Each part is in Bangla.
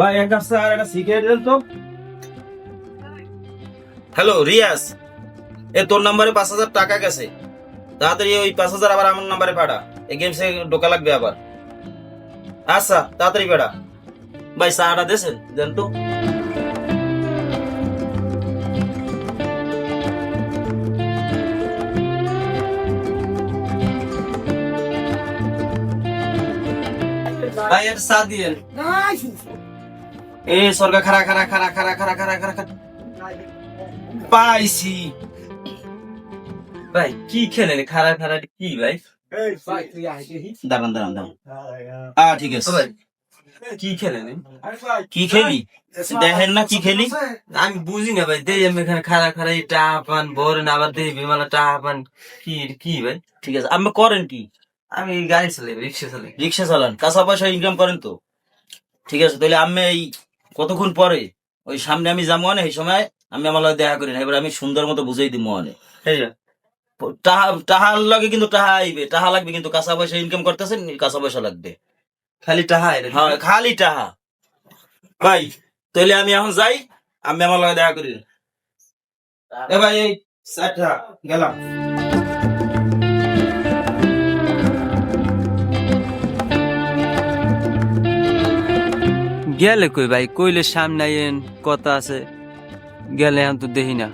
ভাই এক আর একটা সিগারেট দেন তো। হ্যালো রিয়াজ। এ তোর নাম্বারে পাঁচ হাজার টাকা গেছে। তাড়াতাড়ি ওই পাঁচ হাজার আবার আমার নাম্বারে পাঠা। এই গেমসে ঢোকা লাগবে আবার। আচ্ছা তাড়াতাড়ি পাঠা। ভাই চাটা দেছেন? দেন তো। ভাই একটা চা দিয়েন। এ সরকার খারা খারা খারা খারা খারা খারা খারা পাইছি। ভাই কি খেলেন? খারা খারা কি ভাই? দাঁড়ান দাঁড়ান দাঁড়ান। আ ঠিক আছে। কি খেলেন? কি খেলি? দেখেন না কি খেলি? আমি বুঝি না ভাই দেই আমি এখানে খারা খারা টাহা পান ভরেন আবার দেই বিমালা টাহা পান। কি কি ভাই? ঠিক আছে আমি করেন কি? আমি গাড়ি চালাই রিক্সা চালাই। রিক্সা চালান কাঁচা পয়সা ইনকাম করেন তো। ঠিক আছে তাহলে আমি এই কতক্ষণ পরে? ওই সামনে আমি যাব মানে এই সময় আমি আমার লগে দেখা করি না। এবার আমি সুন্দর মতো বুঝাই দিব মানে। টাহা টাহার লাগে কিন্তু টাহা আইবে টাহা লাগবে কিন্তু কাঁচা পয়সা ইনকাম করতেছেন কাঁচা পয়সা লাগবে। খালি টাহা হ্যাঁ খালি টাহা ভাই। তাহলে আমি এখন যাই আমি আমার লগে দেখা করি। এ ভাই এই চারটা গেলাম। গেলে কই ভাই? কইলে সামনে আইয়েন কথা আছে। গেলে এখন তো দেখি না।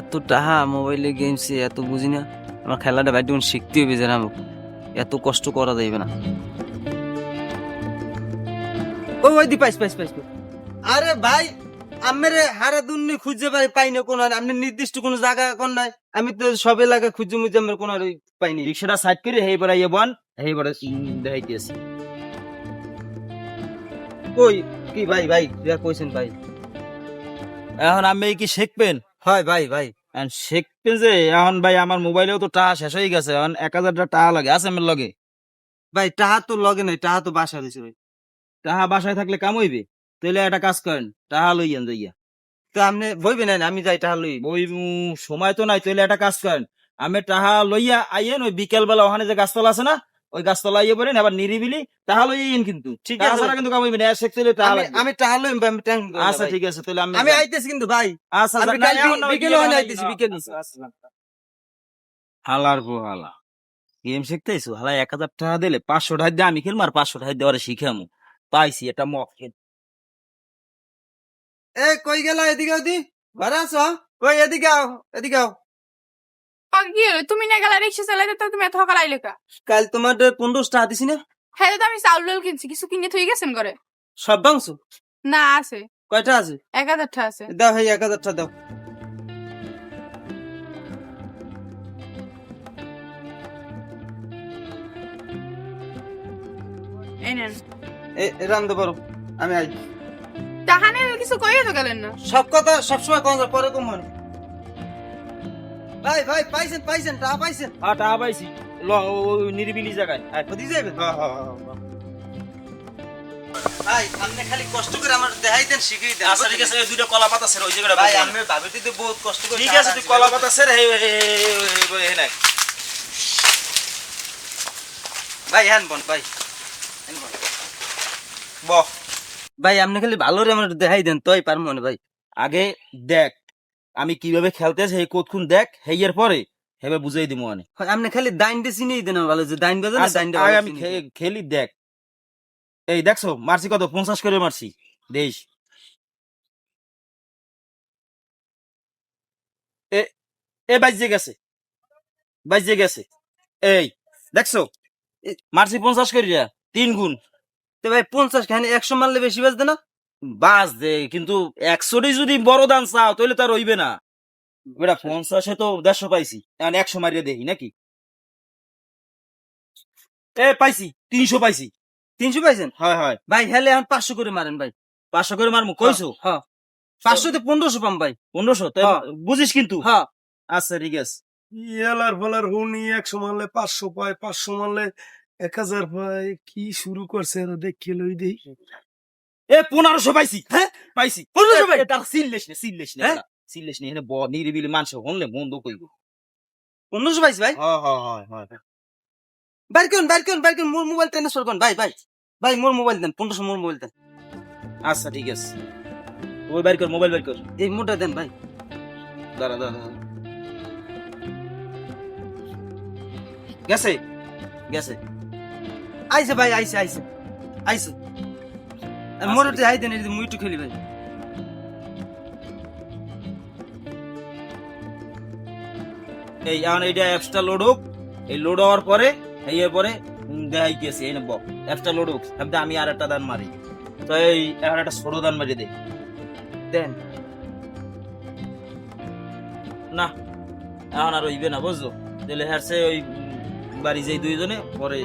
এত টাহা মোবাইলে গেমসে এত বুঝি না। আমার খেলাটা ভাই তখন শিখতে হবে যে না আমাকে। এত কষ্ট করা যাইবে না। ও ওই দি পাইস পাইস পাইস। আরে ভাই আমার হারা দুর্নি খুঁজে পাই পাই না কোন আপনি নির্দিষ্ট কোন জায়গা কোন নাই। আমি তো সব এলাকা খুঁজে মুজে আমার কোন আর পাইনি রিক্সাটা সাইড করে হেই বড় ইয়ে বন। হেই বড় দেখাইতেছি। কই? কি ভাই ভাই কইছেন ভাই? এখন আমি কি শিখবেন? হয় ভাই ভাই। শিখবেন যে এখন ভাই আমার মোবাইলেও তো টাকা শেষ হয়ে গেছে এখন এক টাকা লাগে আছে আমার লগে? ভাই টাহা তো লগে নাই টাহা তো বাসা দিছে ভাই। টাকা বাসায় থাকলে কাম হইবে? তাহলে একটা কাজ করেন টাকা লইয়েন যাইয়া তো আপনি বইবেন না আমি যাই টাহা লই। উম, সময় তো নাই তাহলে একটা কাজ করেন। আমি টাকা লইয়া আইয়েন ওই বিকেল বেলা ওখানে যে গাছতলা আছে না ওই গাছতলা আইয়ে পড়েন আবার নিরিবিলি লইয়েন কিন্তু। ঠিক আছে। ছাড়া কিন্তু কাম হইবে না শিখতে হলে আমি লাগবে। আমি ট্যাঙ্ক আচ্ছা ঠিক আছে তাহলে আমি আমি আইতেছি কিন্তু ভাই। আচ্ছা আমি কাল বিকেলে আইতেছি, বিকেলে। আচ্ছা, আচ্ছা। হালার হালা। গেম শিখতেইছো হালা এক হাজার টাকা দিলে পাঁচশো টাকা দিয়ে আমি খেলব আর পাঁচশো টাকা দিয়ে ওরা শিখামু পাইছি এটা মক এ কই গেল? এদিকে ওদি আছো? কই এদিকে আও এদিকে আও। কি হলো তুমি না গেলা রিক্সা চালাইতে তো তুমি এত সকাল আইলে কা? কাল তোমার টাকা দিছি না? হ্যাঁ তো আমি চাউল ডাল কিনছি কিছু কিনে থই গেছেন করে সব বাংশ না আছে। কয়টা আছে? এক হাজারটা আছে। দাও ভাই এক দাও। এই নেন। রান্ধতে পারো আমি আই। নিয়ে কিছু কইয়ে তো গেলেন না। সব কথা সবসময় কম পরে কম হয়। ভাই ভাই পাইছেন পাইছেন টাকা পাইছেন। আর টাকা পাইছি। ল নিরিবিলি জায়গায়। আয়। ওদি যাবেন ভাই আপনি খালি কষ্ট করে আমার দেখাই দেন শিখিয়ে দেন আচ্ছা ঠিক আছে ওই দুইটা কলা পাতা সের ওই জায়গাটা ভাই আমি ভাবিতে তো বহুত কষ্ট করে ঠিক আছে তুই কলা পাতা সের হে হে নাই। ভাই হ্যান বন ভাই। হ্যান বন। বহ ভাই আপনি খালি ভালো রে আমার দেখাই দেন তোই পারব না ভাই। আগে দেখ আমি কীভাবে খেলতে সেই কতক্ষণ দেখ হেইয়ের পরে। হেবে বুঝাই দিব মানে হয়, আপনি খালি দাইনটা চিনিয়ে দেন ভালো যে দাইন বাজে না আচ্ছা, দাইনটা আমি। খেলি দেখ। এই দেখছ মারছি কত? পঞ্চাশ করে মারছি। দেশ এ এ বাজে গেছে। বাজে গেছে। এই দেখছ? মারছি পঞ্চাশ করিয়া তিন গুণ। তো ভাই পঞ্চাশ খানি একশো মারলে বেশি বাজবে না? বাস দে কিন্তু একশোটি যদি বড় দান চাও তাহলে তার হইবে না। ওটা পঞ্চাশে তো দেড়শো পাইছি এখন একশো মারিয়ে দেখি নাকি? এ পাইছি তিনশো পাইছি। তিনশো পাইছেন? হয় হয়। ভাই হেলে এখন পাঁচশো করে মারেন ভাই। পাঁচশো করে মারমু কইছো? হ্যাঁ পাঁচশো তো পনেরোশো পাম ভাই পনেরোশো। তাই হ্যাঁ। বুঝিস কিন্তু? হ্যাঁ আচ্ছা ঠিক আছে। ইয়ালার ফালার হুনি একশো মারলে পাঁচশো পায় পাঁচশো মারলে এক হাজার পায় কি শুরু করছে দেখি লই দেই। এ পনেরোশো পাইছি। হ্যাঁ? পাইছি। 1500 পাই? তার সিললেস নে সিললেস নে হ্যাঁ? সিললেস নে এখানে নিরিবিলি মানুষ হনলে বন্ধ কইব। পনেরোশো পাইছি ভাই? হ্যাঁ হ্যাঁ হ্যাঁ হ্যাঁ বাইর করুন বাইর করুন বাইর করুন মোর মোবাইল ট্রান্সফার করুন। ভাই ভাই ভাই মোর মোবাইল দেন পনেরোশো মোর মোবাইল দেন। আচ্ছা ঠিক আছে। মোবাইল বের কর মোবাইল বের কর। এই মোটা দেন ভাই। দাঁড়া দাঁড়া। গেছে? গেছে। আইসে ভাই আইসে আইসে আইসে মোটরটি আই দেন মুই একটু খেলি ভাই। এই এখন এইটা অ্যাপসটা লোড হোক। এই লোড হওয়ার পরে এই পরে দেখাই গেছি এই নেব অ্যাপসটা লোড হোক। তারপরে আমি আর একটা দান মারি। তো এই এখন একটা ছোট দান মারি দে। দেন। না এখন আর হইবে না বুঝছ? তাহলে হ্যারসে ওই বাড়ি যাই দুইজনে পরে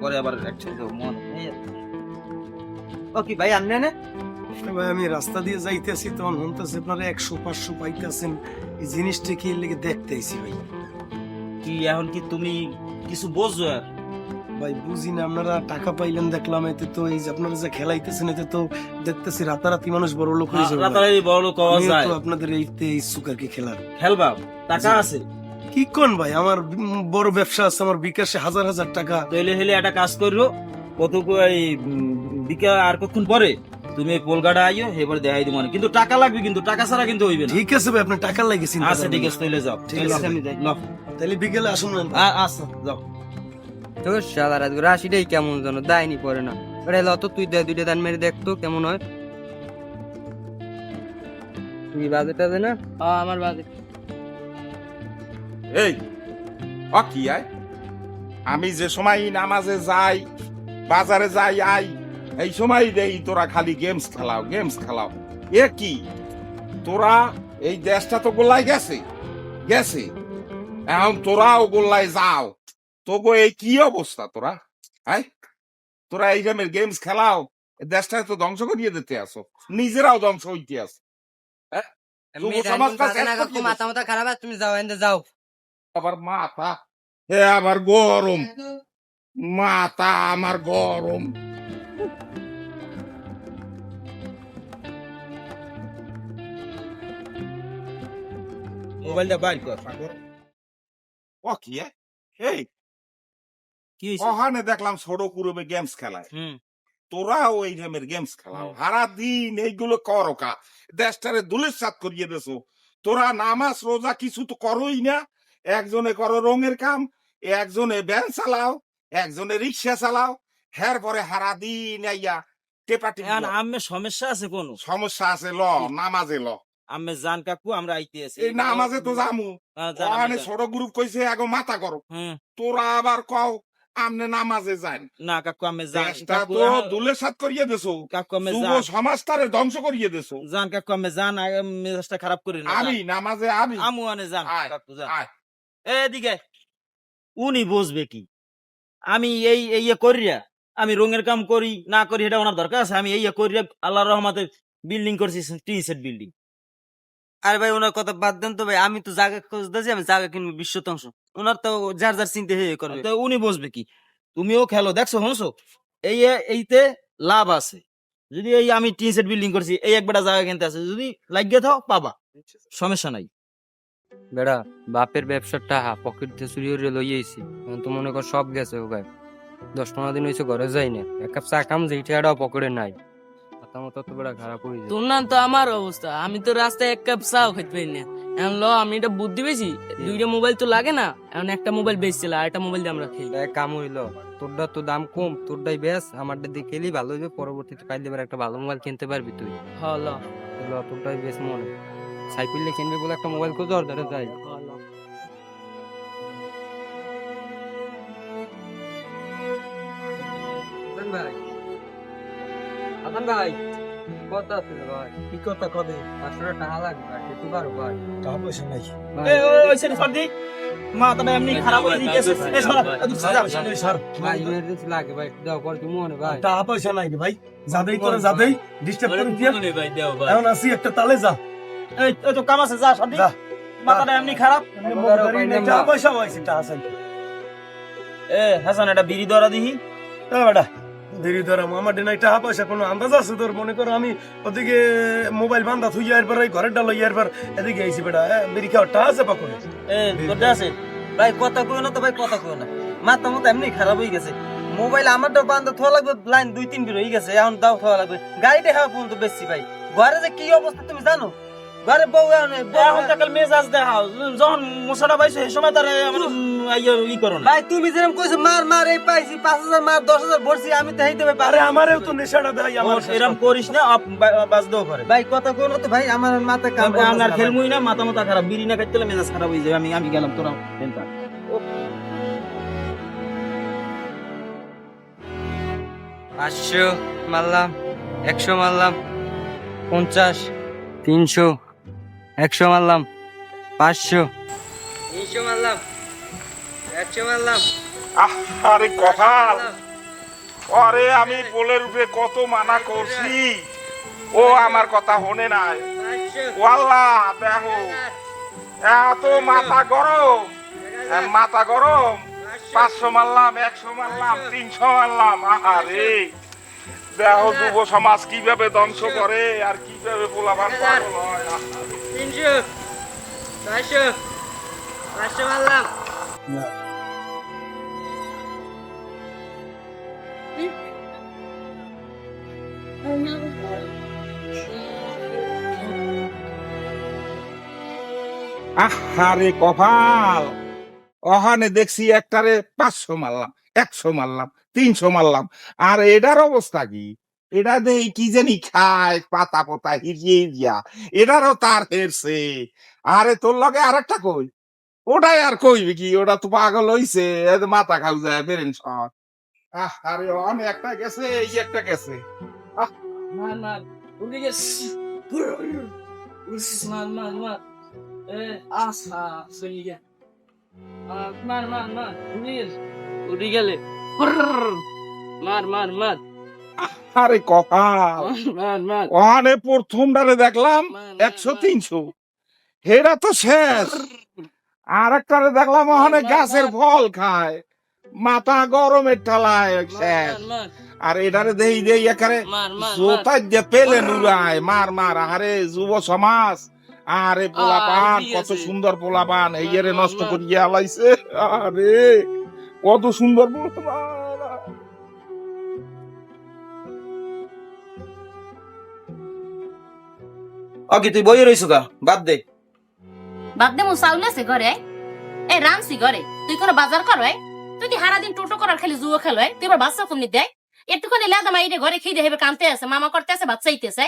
পরে আবার একসাথে মন। ও কি ভাই আপনি না ভাই আমি রাস্তা দিয়ে যাইতেছি তখন আপনারা একশো পাঁচশো পাইতেছেন। এই জিনিসটা কি লেগে দেখতে আইছি ভাই? কি এখন কি তুমি কিছু বোঝো আর? ভাই বুঝি না আপনারা টাকা পাইলেন দেখলাম এতে তো এই যে আপনারা যে খেলাইতেছেন এতে তো দেখতেছি রাতারাতি মানুষ বড় লোক হয়ে যাবে। রাতারাতি বড় লোক হওয়া যায় তো আপনাদের এইতে ইচ্ছুক আর কি খেলার। খেলবা? টাকা আছে? কি কোন ভাই আমার বড় ব্যবসা আছে আমার বিকাশে হাজার হাজার টাকা। তাইলে হেলে একটা কাজ করো কত এই বিকা আর কতক্ষণ পরে? তুমি পোলগাটা আইও এবার দেখাই দিব কিন্তু টাকা লাগবে কিন্তু টাকা ছাড়া কিন্তু হইবে না। ঠিক আছে ভাই আপনার টাকা লাগেছে আচ্ছা ঠিক আছে তাইলে যাও। ঠিক আছে, আমি যাই। তাহলে বিকেলে আসুন না। আচ্ছা যাও। তো সারা রাত করে কেমন যেন দায়নি পরে না। ওরে লত তুই দে দুইটা দান মেরে দেখতো কেমন হয়। তুই বাজেটা দে না? আমার বাজেট এই অ কি আয়? আমি যে সময় নামাজে যাই বাজারে যাই আই এই সময় দেই তোরা খালি গেমস খেলাও গেমস খেলাও। এ কি? তোরা এই দেশটা তো গোল্লাই গেছে গেছে। এখন তোরাও গোল্লাই যাও। তোগো এই কি অবস্থা তোরা? হ্যাঁ তোরা এই গেমের গেমস খেলাও দেশটা তো ধ্বংস করিয়ে দিতে আসো নিজেরাও ধ্বংস হইতে আসো যাও। আবার মাথা? হে আবার গরম। মাথা আমার গরম। মোবাইলটা বাইর কর। ও কি এ? এই! কি ওখানে দেখলাম ছোট কুরুবে গেমস খেলায়। হুম। তোরাও এই গেমের গেমস খেলাও। সারা দিন এইগুলো করো কা দেশটারে দুলের সাত করিয়ে দেছো। তোরা নামাজ রোজা কিছু তো করোই না। একজনে করো রঙের কাম একজনে ভ্যান চালাও একজনে রিক্সা চালাও হের পরে হারা দিন আইয়া টেপাটি আম্মে সমস্যা আছে কোন? সমস্যা আছে ল নামাজে ল। আম্মে জান কাকু আমরা আইতে আছি। এই নামাজে তো জামু হ্যাঁ, ওখানে ছোট গ্রুপ কইছে আগে মাথা করো তোরা আবার কও আমনে নামাজে যান না কাকু আমি কাকু তো দুলে সাত করিয়ে দেছো। কাকু আমি যুব সমাজটারে ধ্বংস করিয়ে দেছো। জান কাকু আমি জান আগে মেজাজটা খারাপ করি না আমি নামাজে আমি আমু আনে জান আয়, কাকু জান এদিকে উনি বুঝবে কি? আমি এই এই করিয়া আমি রঙের কাম করি না করি এটা ওনার দরকার আছে। আমি এই করিয়া আল্লাহ রহমাতে বিল্ডিং করছি টি সেট বিল্ডিং আরে ভাই ওনার কথা বাদ দেন তো ভাই আমি তো জায়গা খুঁজতেছি আমি জায়গা কিনবো বিশ শতাংশ ওনার তো যার যার চিন্তা হয়ে করবে। তো উনি বুঝবে কি? তুমিও খেলো দেখছ হনছো এই এইতে লাভ আছে। যদি এই আমি টিন সেট বিল্ডিং করছি এই একবারটা জায়গা কিনতে আছে যদি লাগিয়ে থাও পাবা। সমস্যা নাই। বেড়া বাপের ব্যবসাটা হা পকেট দিয়ে চুরি করে লই আইছি তো মনে কর সব গেছে ও গায়ে দশ পনেরো দিন হয়েছে ঘরে যাই না এক কাপ চা কাম যেই টাকাটাও পকেটে নাই। হয়ে তোর না তো আমার অবস্থা। আমি তো রাস্তায় এক কাপ চাও খেতে পারি না। এখন ল আমি এটা বুদ্ধি পেয়েছি? দুইটা মোবাইল তো লাগে না। এখন একটা মোবাইল বেচছিল আর একটা মোবাইল দিয়ে আমরা খেলি। কাম হইল। তোরটা তো দাম কম তোরটাই বেশ আমারটা দিয়ে খেলি ভালো হইবে। পরবর্তীতে পাইলে এবার একটা ভালো মোবাইল কিনতে পারবি তুই। হল ল। তোরটাই বেশ মনে। সাইকেলে কিনবি বলে একটা মোবাইল তাই ভাই। আদান ভাই কত আছে ভাই? কি কথা কবে? পাঁচশো টাকা লাগবে ভাই একটু পারো ভাই। টাকা পয়সা নাই। এ, ও, ওই সাইডে সর মাথাটা এমনি খারাপ হয়ে দিতেছে এ, সরা, এদিক সরা, যা, সরা। স্যার ভাই ইমার্জেন্সি লাগে ভাই দাও পর তুমি মনে ভাই। টাকা পয়সা নাই ভাই। যাবেই তোরা যাবেই। ডিস্টার্ব করে দিয়ে। এখন আসি একটা তালে যা। এই, এই তো কাম আছে যা সর মাথাটা এমনি খারাপ। এমনি মুখ দাঁড়িয়ে নেই, টাকা পয়সা হয়েছে টাকা চাই। এ হাসান এটা বিড়ি ধরা দিহি। বেটা। দেরি ধরে, আমার দিন টাকা পয়সা কোনো আন্দাজ আছে তোর? মনে করো আমি ওদিকে মোবাইল বান্ধা থুই এরপর, এই ঘরের ডালো এরপর এদিকে আইছি বেটা বিড়ি খাওয়ার টাকা আছে পাকড়ে আছে? ভাই, কথা কই না তো ভাই, কথা কই না। মাথা মতো এমনি খারাপ হয়ে গেছে। মোবাইল আমার আমারটা বান্ধব থোয়া লাগবে, লাইন দুই, তিন বের হয়ে গেছে, এখন দাও থোয়া লাগবে। গাড়িটা হওয়া পর্যন্ত বেশি ভাই। ঘরে যে কি অবস্থা তুমি জানো? ঘরে বউ এখন এখন তো কাল মেজাজ দেখাও। যখন মশাটা পাইছো সেই সময় তার ই করো না। ভাই তুমি যেরকম কইছো মার মার এই পাইছি পাঁচ হাজার মার দশ হাজার ভরছি আমি তো হেইতে ভাই আরে আমারেও তো নেশাটা দেয় আমার এরম করিস না আপ বাজ দেও করে। ভাই কথা কোন তো ভাই আমার মাথা কাম আপনার খেলমুই না মাথা মাথা খারাপ বিড়ি না খাইতে মেজাজ খারাপ হয়ে যাবে আমি আমি গেলাম তোরা টেনটা পাঁচশো মারলাম একশো মারলাম পঞ্চাশ তিনশো। একশো মারলাম পাঁচশো। তিনশো মারলাম একশো মারলাম। আহ, আরে কপাল। আরে আমি পোলের উপরে কত মানা করছি। ও আমার কথা হনে নাই। ওয়াল্লা দেখো। এত মাথা গরম। মাথা গরম। পাঁচশো। মারলাম একশো মারলাম তিনশো মারলাম। আরে দেহ যুব সমাজ কীভাবে ধ্বংস করে আর কীভাবে পোলাবান পাগল হয়। তিনশো মারলাম। আহারে কপাল। ওখানে দেখছি একটারে পাঁচশো মারলাম, একশো মারলাম, তিনশো মারলাম। আর এটার অবস্থা কি? এটা দেই কি জানি খায়, পাতা পাতা হিরিয়ে হিরিয়া। এটারও তার হেরছে আরে তোর লগে আর একটা কই? ওটাই আর কইবি কি? ওটা তো পাগল হইছে। মাথা খাও যায়, বেরেন আহ, আরে একটা গেছে, এই একটা গেছে। মার মার, উড়ে গেছে। মার মার মার। মার মার মার। মার মার মার। আরে কপাল। ওখানে প্রথমটারে দেখলাম একশো তিনশো। হেরা তো শেষ। আর একটারে দেখলাম ওখানে গাছের ফল খায়। মাথা গরমের ঠালায় শেষ। আর এটারে দেই দেই একারে মার মার পেলে নুরায়। মার মার। আরে যুব সমাজ। আরে পোলাপান কত। সুন্দর পোলাপান। এই নষ্ট। করিয়া আলাইছে আরে কত সুন্দর পোলাপান। ওকে তুই বইয়ে রইছো গা? বাদ দে। বাদ দে মু চাউল আছে ঘরে এ রামসি ঘরে তুই কোনো বাজার কর তুই হারা দিন টোটো করার খালি জুয়ো খেলো হয় তুই এবার বাচ্চা কমনি দেয় একটুখানি লেদা মাইরে ঘরে খেয়ে হেবে কানতে আছে মামা করতে আছে বাচ্চা ইতেছে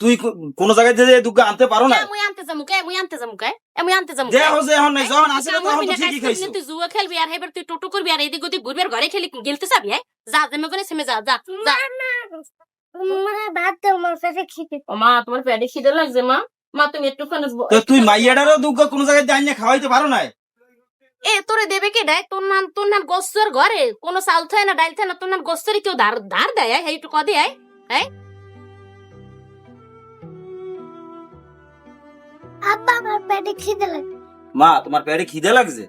তুই কো- কোন জায়গায় থেকে দুগ্গা আনতে পারো না? মুই আনতে যামু কে মুই আনতে যামু কে মুই আনতে যামু যে হোক যে এখন নাই যখন আসলে তখন তো ঠিকই খাইছো তুই জুয়ো খেলবি আর হেবার তুই টোটো করবি আর এদিক ওদিক ঘুরবি আর ঘরে খেলি গেলতে যাবি হ্যাঁ যা যেমন করে সেমে যা যা যা। ভাত দাও আমার পেটে খিদে। মা তোমার পেটে খিদে লাগছে মা? মা তুমি একটুখানি তো তুই মাইয়াটারও দুগ্গা কোন জায়গায় দিয়ে খাওয়াইতে পারো না এ তোরে দেবে কে দেয় তোর নাম তোর নাম গোস্তর ঘরে? কোনো চাল থাকে না ডাইল থাকে না তোর নাম গোস্তরি কেউ ধার ধার দেয়? কদে আয় আব্বা আমার পেটে খিদে লাগে মা তোমার পেটে খিদে লাগছে?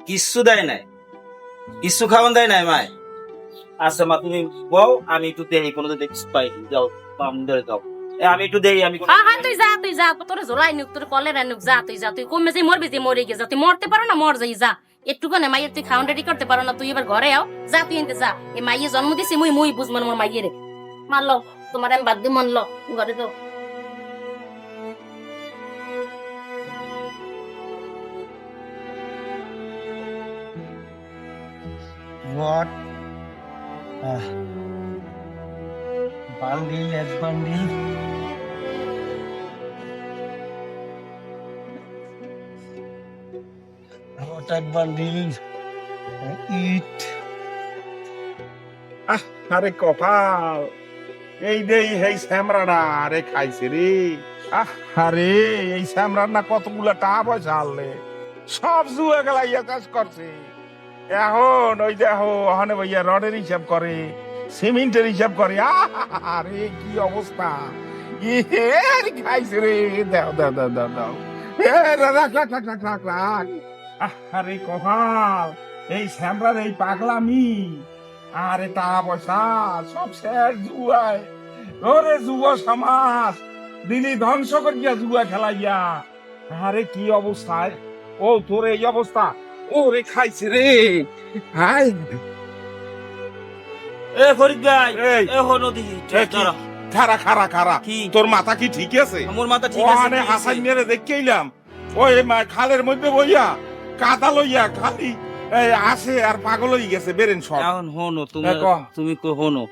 কিচ্ছু দেয় নাই। কিচ্ছু খাওয়ান দেয় নাই মায়? আচ্ছা মা তুমি বউ আমি একটু দেই কোনো দেখছি পাই যাও পাম ধরে যাও আমি একটু দেই আমি হ্যাঁ হ্যাঁ তুই যা তুই যা তোর নুক তোর কলেরা নুক যা তুই যা তুই কমে যাই মরবি যে মরে গিয়ে যা তুই মরতে পারো না মর যাই যা। একটুখানে মাইয়ের তুই খাওয়ান রেডি করতে পারো না তুই এবার ঘরে আও যা তুই এনতে যা। এই মাইয়ে জন্ম দিছি মুই মুই বুঝমান মোর মাইয়ের। মারলো তোমার আমি বাদ দিয়ে মানলো ঘরে তো What? Bundle. Eat. আরে কপাল। এই দেই এই শ্যামরাটা আরে খাইছে রে। আহ, আরে, এই শ্যামরার না কতগুলা টাকা পয়সা আনলে। সব জুয়ে গেলা ইয়া কাজ করছে। এখন ওই দেখো, ওখানে ভাইয়া রডের হিসাব করে, সিমেন্টের হিসাব করে। আরে কি অবস্থা? খাইছে রে রাখ আরে এই এই আরে টাকা পয়সা, সব জুয়ায়। ধ্বংস করিয়া জুয়া খেলাইয়া। আরে কি অবস্থায় ও তোর এই অবস্থা? ওরে খাইছে রে। হাই। এ ফরিদ ভাই এ হনো দিহি খারা খারা খারা তোর মাথা কি ঠিক আছে? আমার মাথা ঠিক আছে ওখানে হাসান মেরে দেখেইলাম ওই মা- খালের মধ্যে বইয়া কাদা লইয়া খালি এই আসে আর পাগল হয়ে গেছে বেরেন সব। এখন হনো তুমি তুমি কো হনো।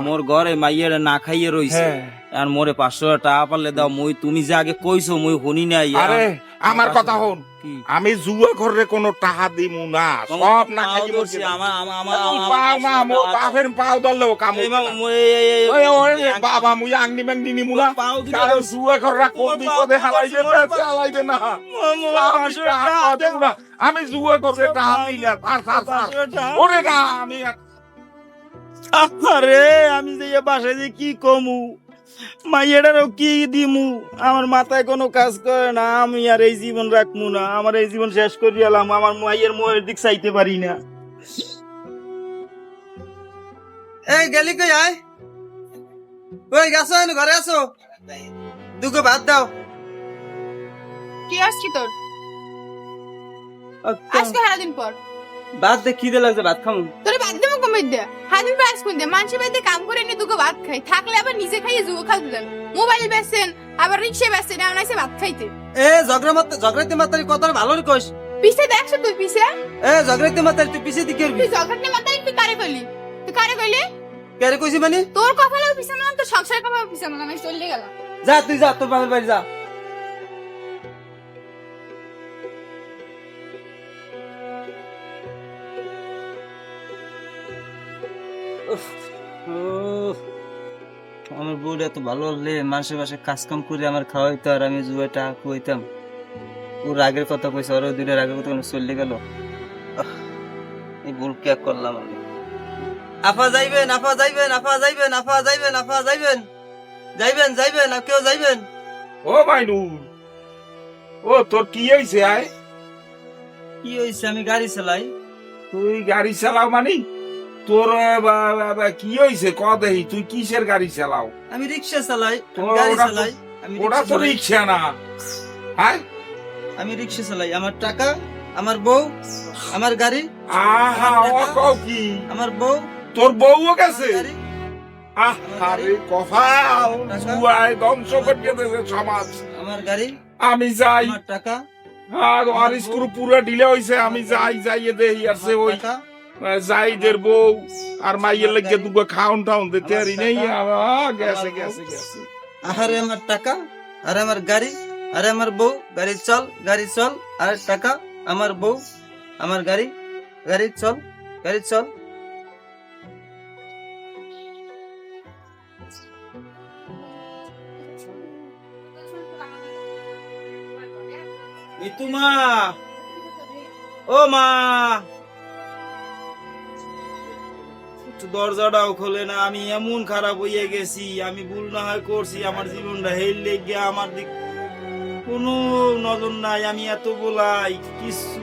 মোর ঘরে মাইয়ের না খাইয়ে রইছে। হ্যাঁ। আর মোরে পাঁচশো টাকা পারলে দাও মুই তুমি যে আগে কইছো মুই শুনি নাই। আরে আমার কথা হন আমি জুয়া ঘরে কোনো টাকা দিমু না। সব না পাও বসে আমার আমার পাও না মো বাপের পাও দলেও কাম ওই ওই বাবা মুই আংনি মাংনি নিমু না। কারণ জুয়া ঘররা কোন বিপদে হালাইবে পাও- চালাইবে না। আমি না। জুয়া ঘরে টাকা দিই না। ওরে না আমি আরে আমি যে বাসায় যে কি কমু? মাইয়াটারও কি দিমু? আমার মাথায় কোনো কাজ করে না আমি আর এই জীবন রাখমু না। আমার এই জীবন শেষ করে এলাম আমার মাইয়ের মোয়ের দিক চাইতে পারি না। এই গেলি কই আয়? ওই গেছো ঘরে আছো? দুগো ভাত দাও। কি আসছি তোর? আজকে সারাদিন পর। ভাত দে খিদে লাগছে ভাত খামু। তোর বাদ দেবো কমে দে হাদিন প্রাইস কোন দে মানুষের বাড়িতে কাম করে দুটো ভাত খাই থাকলে আবার নিজে খাইয়ে দেন মোবাইল বেচেন আবার রিক্সা বেচেন এমন আইসে ভাত খাইতে। এ ঝগড়া মাত মাতারি কথা ভালো কইস। পিছে দেখছ তুই পিছে? এ ঝগড়াইতে মাতারি তুই পিছে দিকে তুই জগাটনি মাথায় তুই কারে কইলি? তুই কারে কইলি? কেরে কইছি মানে? তোর কপালেও পিছে মানলাম তোর সংসারের কপালেও পিছে মানলাম আমি চলে গেলাম। যা তুই যা তোর বাবার বাড়ি যা। আমার এত ভালো হলে করে আমার খাওয়াইতো আর আমি জুয়ে টাকা খুয়াইতাম। ওর আগের কথা কইছে ওর দুইটা আগের কথা চলে গেল। এই ভুল কে করলাম আমি? আফা যাইবেন আফা যাইবেন আফা যাইবেন আফা যাইবেন আফা যাইবেন। যাইবেন যাইবেন আর কেউ যাইবেন। ও ও তোর কি হয়েছে আয়? কি হয়েছে আমি গাড়ি চালাই। তুই গাড়ি চালাও মানে? তোর কি হয়েছে ক দেহি তুই কিসের গাড়ি চালাও? আমি রিক্সা চালাই গাড়ি ওটা তো- চালাই ওটা রিক্সা তো রিক্সা না। হ্যাঁ? আমি রিক্সা চালাই আমার টাকা আমার বউ আমার গাড়ি আহা ও কও কি? আমার বউ তোর বউও গেছে? গাড়ি আহ কফাল ধ্বংস করে দিয়েছে সমাজ। আমার গাড়ি আমি যাই। আমার টাকা আর আর পুরো ডিলে হইছে আমি যাই যাইয়ে দেই আর সে ওই জাইদের বউ আর মাইয়ের লাগে দুগো খাউন টাউন দিতে আর নেই টাকা, আহ, গেছে গেছে। গেছে। আরে আমার টাকা আরে আমার গাড়ি আরে আমার বউ গাড়ি চল গাড়ি চল আর টাকা আমার বউ আমার গাড়ি গাড়ি চল গাড়ি চল। মিতু মা ও মা। দরজাটাও খোলে না, আমি এমন খারাপ হইয়া গেছি, আমি ভুল না হয় করছি, আমার জীবনটা হেল লেগে আমার দিক কোনো নজর নাই, আমি এত বলাই কিছু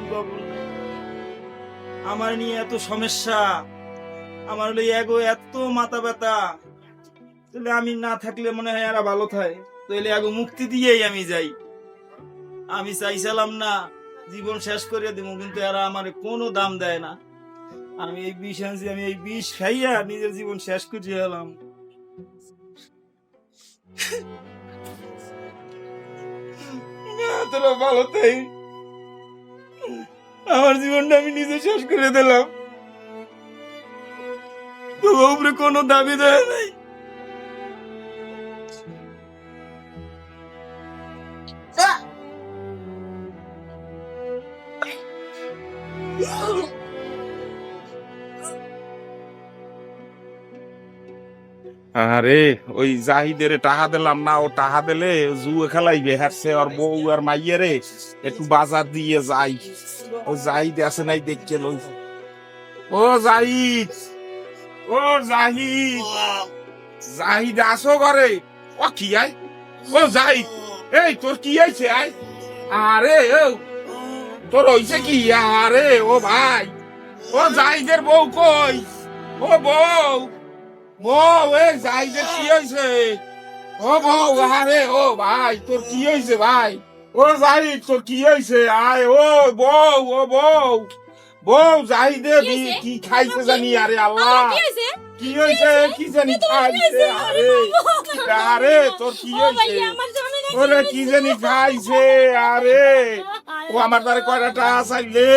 আমার নিয়ে এত সমস্যা, আমার লই এগো এত মাথা ব্যথা, তাহলে আমি না থাকলে মনে হয় এরা ভালো থাকে, তাহলে এগো মুক্তি দিয়েই আমি যাই। আমি চাইছিলাম না, জীবন শেষ করে দিব কিন্তু এরা আমার কোনো দাম দেয় না। আমি এই বিষ আনছি, আমি এই বিষ খাইয়া নিজের জীবন শেষ করে এলাম। তোরা ভালো তাই আমার জীবনটা আমি নিজে শেষ করে দিলাম। তোমার উপরে কোনো দাবি দেয় নাই। আরে ওই জাহিদের টাকা দিলাম না, ও টাকা দিলে জুয়ে খেলাইবে, হারছে আর বউ আর মাইয়েরে একটু বাজার দিয়ে যাই। ও জাহিদ আছে নাই দেখতে লই। ও জাহিদ ও জাহিদ জাহিদ আসো ঘরে। ও কি আয় ও জাহিদ, এই তোর কি হয়েছে আয় আরে, ও, তোর হইছে কি? আরে, ও ভাই, ও জাহিদের বউ কই? ও বউ বউ এ জাহিদের কি হয়েছে ও বউ আরে ও ভাই তোর কি হয়েছে ভাই? ও জাহিদ তোর কি হয়েছে আয় ও বউ ও বউ। বউ কি হইছে? কি খাইতে জানি? আরে আল্লাহ। কি হয়েছে কি জানি খাইছে? আরে আরে তোর কি হয়েছে ওরে কি জানি খাইছে? আরে ও আমার দ্বারা কয়টা চাইলে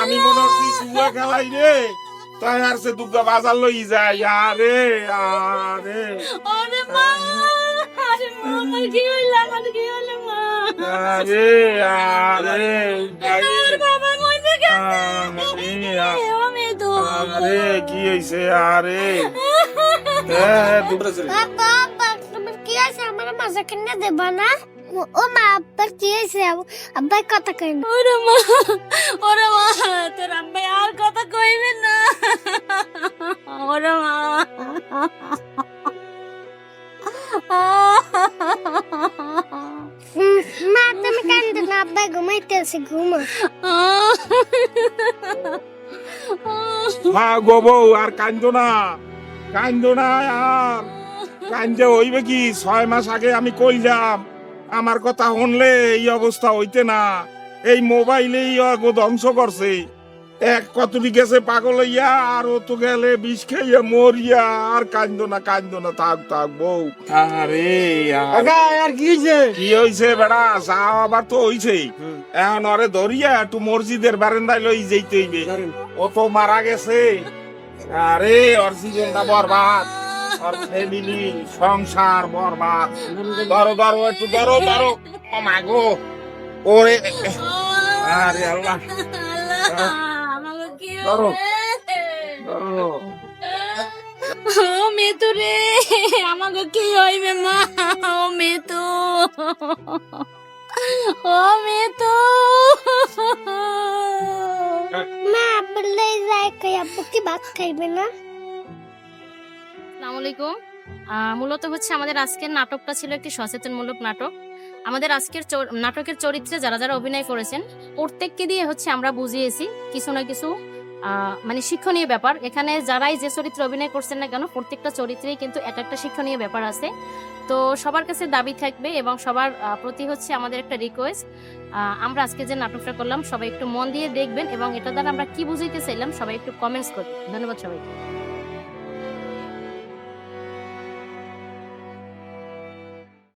আমি মনে হচ্ছি জুয়া খেলাই রে। তাই আর সে দুর্গা বাজার লই যায় আরে আরে ওরে মা আরে মা আমার কি হইল আমার কি হইল মা আরে আরে আমার বাবা মরে গেছে আরে আমি তো আরে কি হয়েছে আরে এ, দুর্গা বাবা আব্বা তোমার কি আছে আমার মাঝে কিনে দেবা না ও মা আব্বার কি আছে আব্বার কথা কই না ওরে মা ওরে মা তোর আব্বাই আর কথা কইবে না ওরে মা মা তুমি কান্দো না আব্বা ঘুমাইতে আছে ঘুমা মা গো বউ আর কান্দো না কান্দো না আর কান্দে হইবে কি ছয় মাস আগে আমি কইলাম আমার কথা শুনলে এই অবস্থা হইতে না। এই মোবাইলেই অগো ধ্বংস করছে। এক কতটি গেছে পাগল হইয়া আর ও তো গেলে বিষ খাইয়া মরিয়া আর কান্দো না কান্দো না থাক থাক বউ। আরে আর আর কি হয়েছে কি হইছে বেড়া যাও আবার তো হইছে। এখন ওরে ধরিয়া একটু মসজিদের বারান্দায় লই যেতে হইবে। ও তো মারা গেছে। আরে ওর জীবনটা বরবাদ। ফ্যামিলি সংসার বরবাদ। ধরো ধরো একটু ধরো ধরো। ও মাগো ওরে। আরে আল্লাহ। ধরো। ধরো। ও মেতু রে আমাকে কি হইবে মা? ও মেতু। ও মেতু। মা লই যায় কই আব্বু কি ভাত খাইবে না? আলাইকুম। মূলত হচ্ছে আমাদের আজকের নাটকটা ছিল একটি সচেতনমূলক নাটক। আমাদের আজকের নাটকের চরিত্রে যারা যারা অভিনয় করেছেন, প্রত্যেককে দিয়ে হচ্ছে আমরা বুঝিয়েছি কিছু না কিছু মানে শিক্ষণীয় ব্যাপার। এখানে যারাই যে চরিত্রে অভিনয় করছেন না কেন, প্রত্যেকটা চরিত্রেই কিন্তু এক একটা শিক্ষণীয় ব্যাপার আছে। তো সবার কাছে দাবি থাকবে এবং সবার প্রতি হচ্ছে আমাদের একটা রিকোয়েস্ট আমরা আজকে যে নাটকটা করলাম, সবাই একটু মন দিয়ে দেখবেন এবং এটা দ্বারা আমরা কি বুঝাইতে চাইলাম, সবাই একটু কমেন্টস করবেন। ধন্যবাদ সবাইকে।